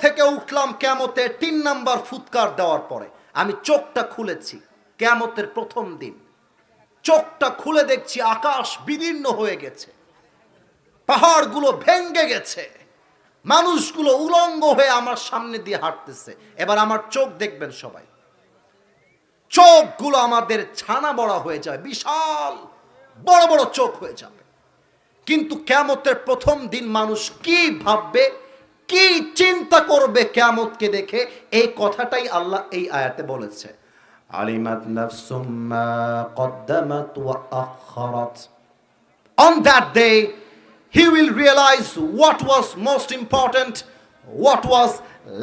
থেকে উঠলাম কেমতে তিন নাম্বার ফুৎকার দেওয়ার পরে। আমি চোখটা খুলেছি কেমতের প্রথম দিন। চোখটা খুলে দেখছি আকাশ বিদীর্ণ হয়ে গেছে। পাহাড়গুলো ভেঙ্গে গেছে। মানুষগুলো উলঙ্গ হয়ে আমার সামনে দিয়ে হাঁটতেছে। এবার আমার চোখ দেখবেন সবাই। চোখগুলো আমাদের ছানা বড়া হয়ে যায়, বিশাল বড় বড় চোখ হয়ে যাবে। কিন্তু কেমতের প্রথম দিন মানুষ কি ভাববে? কি চিন্তা করবে কেমতকে দেখে? এই কথাটাই আল্লাহ এই আয়াতে বলেছে। আলিমাত নাফসুম মা কদ্দামাত ওয়া আখখারাত On that day, he will realize what was most important, what was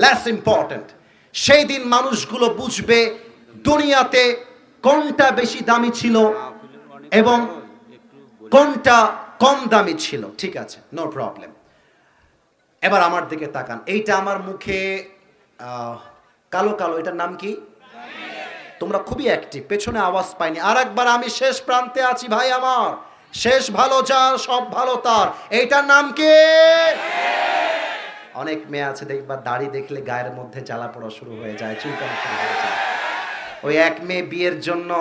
less important. সেই দিন মানুষগুলো বুঝবে দুনিয়াতে কোনটা বেশি দামি ছিল এবং কোনটা কম দামি ছিল। ঠিক আছে নো প্রবলেম এবার আমার দিকে তাকান। এইটা আমার মুখে কালো কালো, এটার নাম কি? তোমরা খুবই অ্যাক্টিভ পেছনে আওয়াজ পাইনি। আর একবার আমি শেষ প্রান্তে আছি ভাই আমার। শেষ ভালো যার, সব ভালো তার। এইটার নাম কি? অনেক মেয়ে আছে দেখবা দাড়ি দেখলে গায়ের মধ্যে জ্বালা পড়া শুরু হয়ে যায়, চুলকানো শুরু হয়ে যায়। ওই এক মেয়ে বিয়ের জন্য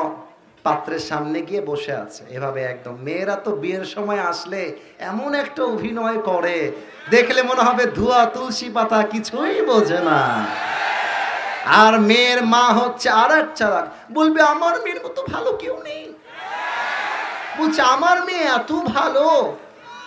পাত্রের সামনে গিয়ে বসে আছে। এভাবে একদম। মেয়েরা তো বিয়ের সময় আসলে এমন একটা অভিনয় করে, দেখলে মনে হবে ধোয়া, তুলসী পাতা কিছুই বোঝে না। আর মেয়ের মা হচ্ছে আর এক চালাক। বলবে, আমার মেয়ের মতো ভালো কেউ নেই। বলছে, আমার মেয়ে এত ভালো।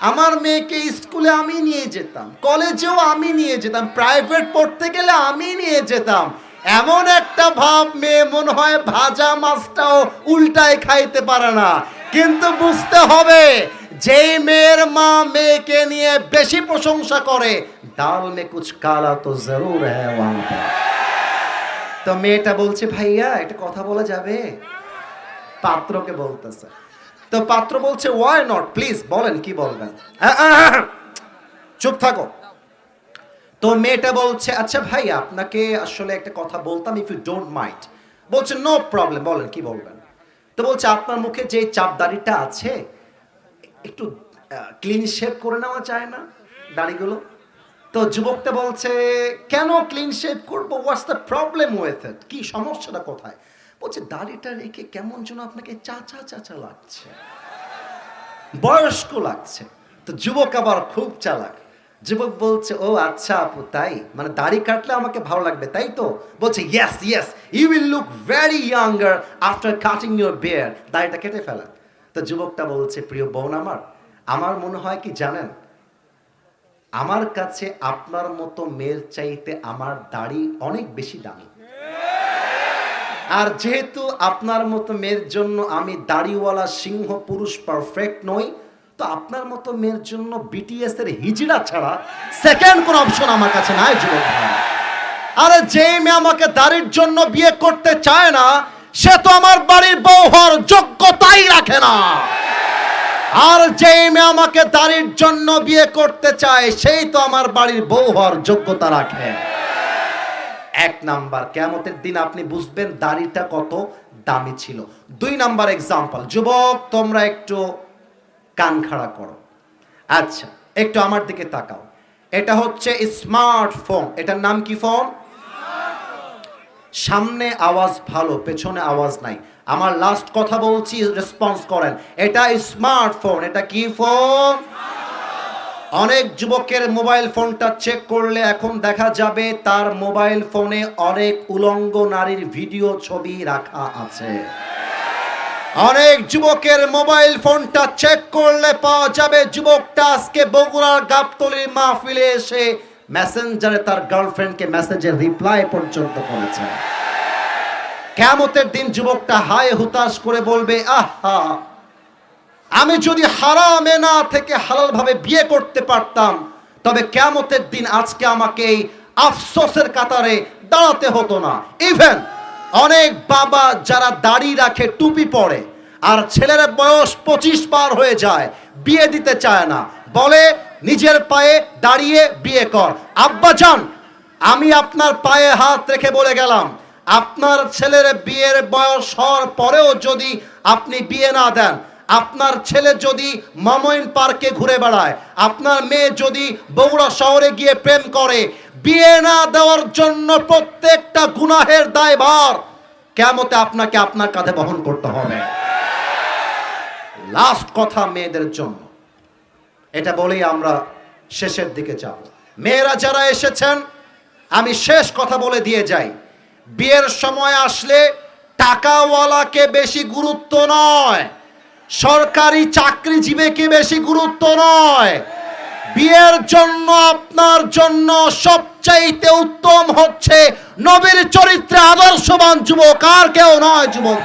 আমার মেয়েকে স্কুলে আমি নিয়ে যেতাম, কলেজেও আমি নিয়ে যেতাম, প্রাইভেট পড়তে গেলে আমি নিয়ে যেতাম। এমন একটা ভাব মেয়ে মনে হয় ভাজা মাছটাও উল্টায় খাইতে পারে না। কিন্তু বুঝতে হবে যেই মেয়ের মা মেয়েকে নিয়ে বেশি প্রশংসা করে ডাল মে কুছ কালা তো জরুর হ্যাঁ তো মেয়েটা বলছে ভাইয়া একটা কথা বলা যাবে? পাত্রকে বলতেছে। তো পাত্র বলছে ওয়াই নট প্লিজ বলেন কি বলবেন? আহ, আহ, আহ, চুপ থাকো। তো মেয়েটা বলছে আচ্ছা ভাই, আপনাকে আসলে একটা কথা বলতাম ইফ ইউ ডোন্ট মাইন্ড বলছে নো প্রবলেম বলেন, কি বলবেন? তো বলছে, আপনার মুখে যে চাপ দাড়িটা আছে, একটু ক্লিন শেভ করে নেওয়া যায় না দাড়িগুলো? তো যুবকটা বলছে, কেন ক্লিন শেভ করব? What's the problem with it কি সমস্যাটা কোথায়? বলছে, দাড়িটা রেখে কেমন যেন আপনাকে চাচা চাচা লাগছে। বয়স্ক লাগছে। তো যুবক আবার খুব চালাক। যুবক বলছে, ও আচ্ছা আপু, তাই? মানে দাড়ি কাটলে আমাকে ভালো লাগবে, তাই তো? বলছে yes yes you will look very younger after cutting your beard দাড়িটা কেটে ফেলেন তো যুবকটা বলছে, প্রিয় বোন আমার আমার মনে হয় কি জানেন? আমার কাছে আপনার মতো মেয়ের চাইতে আমার দাড়ি অনেক বেশি দামি। আর যেহেতু আপনার মতো মেয়ের জন্য আমি দাড়িওয়ালা সিংহ পুরুষ পারফেক্ট নই তো আপনার মতো মেয়ের জন্য বিটিএস এর হিজড়া ছাড়া সেকেন্ড কোন অপশন আমার কাছে নাই, যুবক। আরে যে মেয়ে আমাকে দাড়ির জন্য বিয়ে করতে চায় না, সে তো আমার বাড়ির বউ হওয়ার যোগ্যতাই রাখে না। আর যে মেয়ে আমাকে দাড়ির জন্য বিয়ে করতে চায়, সেই তো আমার বাড়ির বউ হওয়ার যোগ্যতা রাখে। এক নাম্বার কেমতের দিন আপনি বুঝবেন দাড়িটা কত দামি ছিল। দুই নাম্বার এক্সাম্পল যুবক, তোমরা একটু কান খাড়া করো। আচ্ছা একটু আমার দিকে তাকাও। এটা হচ্ছে স্মার্টফোন। এটার নাম কি ফোন? সামনে আওয়াজ ভালো, পেছনে আওয়াজ নাই। আমার লাস্ট কথা বলছি রেসপন্স করেন। এটা স্মার্টফোন, এটা কি ফোন? অনেক যুবকের মোবাইল ফোনটা চেক করলে এখন দেখা যাবে তার মোবাইল ফোনে অনেক উলঙ্গ নারীর ভিডিও ছবি রাখা আছে। অনেক যুবকের মোবাইল ফোনটা চেক করলে পাওয়া যাবে। যুবকটা আজকে বগুড়ার গাবতলির মাহফিলে এসে মেসেঞ্জারে তার গার্লফ্রেন্ডকে মেসেজের রিপ্লাই পর্যন্ত করেছে। কেমতের দিন যুবকটা হায় হুতাশ করে বলবে, আহা, আমি যদি হারামে না থেকে হালাল ভাবে বিয়ে করতে পারতাম, তবে কেমতের দিন আজকে আমাকে এই আফসোসের কাতারে দাঁড়াতে হতো না। ইভেন অনেক বাবা যারা দাড়ি রাখে, টুপি পরে, আর ছেলের বয়স পঁচিশ পার হয়ে যায়, বিয়ে দিতে চায় না। বলে, নিজের পায়ে দাঁড়িয়ে বিয়ে কর। আব্বা যান, আমি আপনার পায়ে হাত রেখে বলে গেলাম। আপনার ছেলের বিয়ের বয়স হওয়ার পরেও যদি আপনি বিয়ে না দেন, আপনার ছেলে যদি মামইন পার্কে ঘুরে বেড়ায়, আপনার মেয়ে যদি বগুড়া শহরে গিয়ে প্রেম করে বিয়ে না দেওয়ার জন্য প্রত্যেকটা গুনাহের দায়ভার কেমতে আপনাকে আপনার কাঁধে বহন করতে হবে। লাস্ট কথা মেয়েদের জন্য। এটা বলেই আমরা শেষের দিকে যাব। মেয়েরা যারা এসেছেন, আমি শেষ কথা বলে দিয়ে যাই। বিয়ের সময় আসলে টাকাওয়ালাকে বেশি গুরুত্ব নয়। সরকারি চাকরিজীবীকে বেশি গুরুত্ব নয়। বিয়ের জন্য, আপনার জন্য সবচাইতে উত্তম হচ্ছে নবীর চরিত্রে আদর্শবান যুবক, আর কেউ নয় যুবক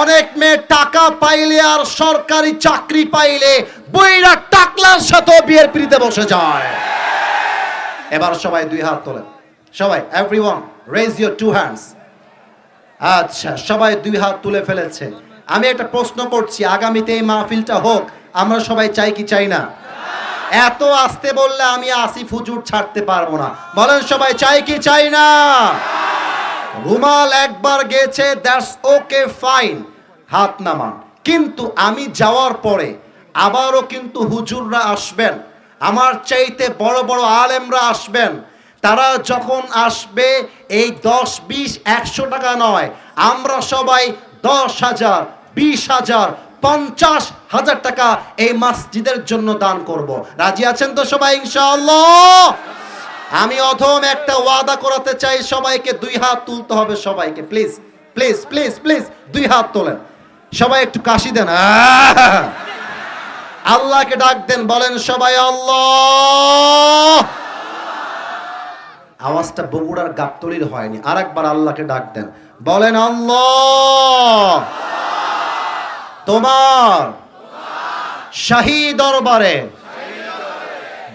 অনেক মেয়ে টাকা পাইলে আর সরকারি চাকরি পাইলে বইরা টাকলার সাথে বিয়ের পিড়িতে বসে যায়। এবার সবাই দুই হাত তোলেন। সবাই everyone raise your two hands আচ্ছা সবাই দুই হাত তুলে ফেলেছে। আমি একটা প্রশ্ন করছি, আগামীতে এই মাহফিলটা হোক, আমরা সবাই চাই কি চাই না? এত আসতে বললে আমি আসিফ হুজুর ছাড়তে পারব না। বলেন সবাই, চাই কি চাই না? রুমাল একবার গেছে দ্যাটস ওকে ফাইন হাত নামান। কিন্তু আমি যাওয়ার পরে আবারও কিন্তু হুজুররা আসবেন। আমার চাইতে বড় বড় আলেমরা আসবেন। তারা যখন আসবে, এই দশ, বিশ, একশো টাকা নয়। আমরা সবাই দশ হাজার, বিশ হাজার পঞ্চাশ হাজার টাকা এই মসজিদের জন্য দান করব। রাজি আছেন তো সবাই আমি অধম একটা ওয়াদা করাতে চাই, সবাইকে দুই হাত তুলতে হবে সবাইকে। প্লিজ প্লিজ প্লিজ প্লিজ, দুই হাত তোলেন। সবাই একটু কাশি দেন। আল্লাহকে ডাক দেন, বলেন, সবাই আল্লাহ! আওয়াজটা বগুড়ার গাবতলির হয়নি। আর একবার আল্লাহকে ডাক দেন, বলেন, আল্লাহ! তোমার শাহী দরবারে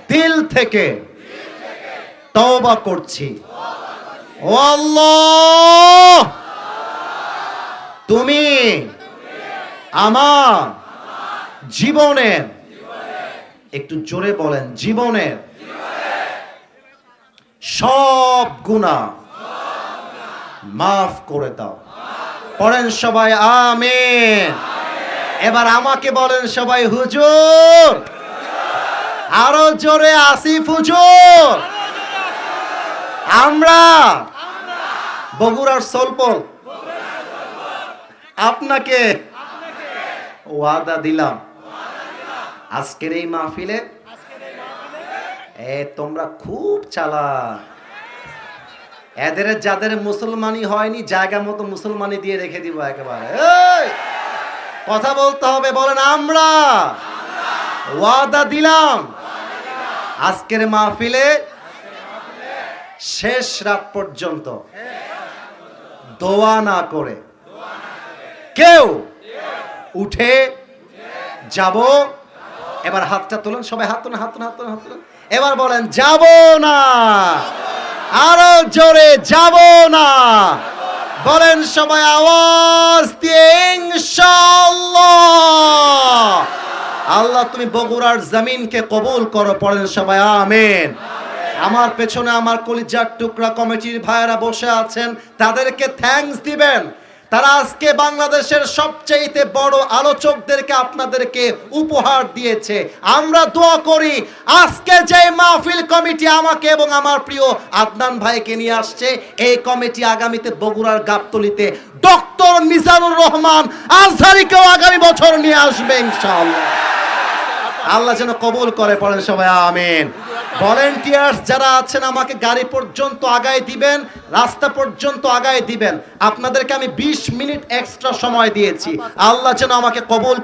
দিল থেকে তওবা করছি। ও আল্লাহ! তুমি আমার জীবনের একটু জোরে বলেন, জীবনের সব গুণা মাফ করে দাও। পড়েন সবাই, আমিন। এবার আমাকে বলেন সবাই হুজুর। আরও জোরে আসিফ হুজুর। আমরা বগুড়ার সলপল। আপনাকে ওয়াদা দিলাম। আজকের এই মাহফিলে এ, তোমরা খুব চালা এদের যাদের মুসলমানি হয়নি, জায়গা মতো মুসলমানি দিয়ে রেখে দিব একেবারে! কথা বলতে হবে, বলেন আমরা। ওয়াদা দিলাম। আজকের মাহফিলে শেষ রাত পর্যন্ত দোয়া না করে কেউ উঠে যাব। এবার হাতটা তোলেন সবাই, হাত তোলেন, হাত হাত তোলেন হাত তোলেন। এবার বলেন, যাব না। আরও জোরে যাব না। বলেন সবাই আওয়াজ দিয়ে আল্লাহ, তুমি বগুড়ার জমিনকে কবুল করো, পড়েন সবাই আমেন। আমার পেছনে আমার কলিজার টুকরা কমিটির ভাইয়েরা বসে আছেন, তাদেরকে থ্যাংকস দিবেন। তারা আজকে বাংলাদেশের সবচেয়ে বড় আলোচকদেরকে আপনাদেরকে উপহার দিয়েছে। আমরা দোয়া করি, আজকে যে মাহফিল কমিটি আমাকে এবং আমার প্রিয় আদনান ভাইকে নিয়ে আসছে, এই কমিটি আগামীতে বগুড়ার গাবতলিতে ডক্টর মিজানুর রহমান আজহারিকেও আগামী বছর নিয়ে আসবে ইনশাআল্লাহ। আল্লাহ যেন কবুল করে, পড়েন সবাই, আমিন। ভলেন্টিয়ার্স যারা আছেন, আমাকে গাড়ি পর্যন্ত আগায় দিবেন, রাস্তা পর্যন্ত আগায় দিবেন। আপনাদেরকে আমি 20 মিনিট এক্সট্রা সময় দিয়েছি। আল্লাহ যেন আমাকে কবুল